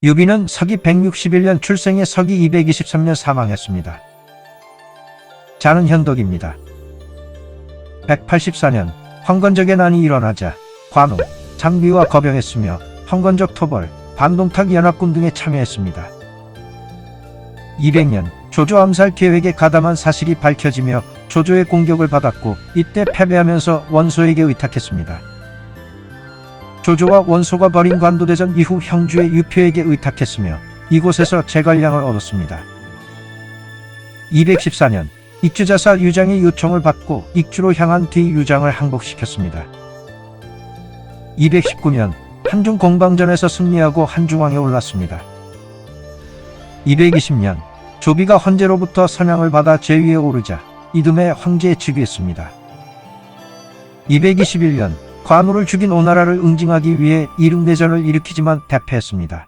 유비는 서기 161년 출생에 서기 223년 사망했습니다. 자는 현덕입니다. 184년 황건적의 난이 일어나자 관우, 장비와 거병했으며 황건적 토벌, 반동탁 연합군 등에 참여했습니다. 200년 조조 암살 계획에 가담한 사실이 밝혀지며 조조의 공격을 받았고 이때 패배하면서 원소에게 의탁했습니다. 조조와 원소가 벌인 관도대전 이후 형주의 유표에게 의탁했으며 이곳에서 재관량을 얻었습니다. 214년 익주자사 유장의 요청을 받고 익주로 향한 뒤 유장을 항복시켰습니다. 219년 한중 공방전에서 승리하고 한중왕에 올랐습니다. 220년 조비가 헌제로부터 선양을 받아 제위에 오르자 이듬해 황제에 즉위했습니다. 221년 관우를 죽인 오나라를 응징하기 위해 이릉대전을 일으키지만 대패했습니다.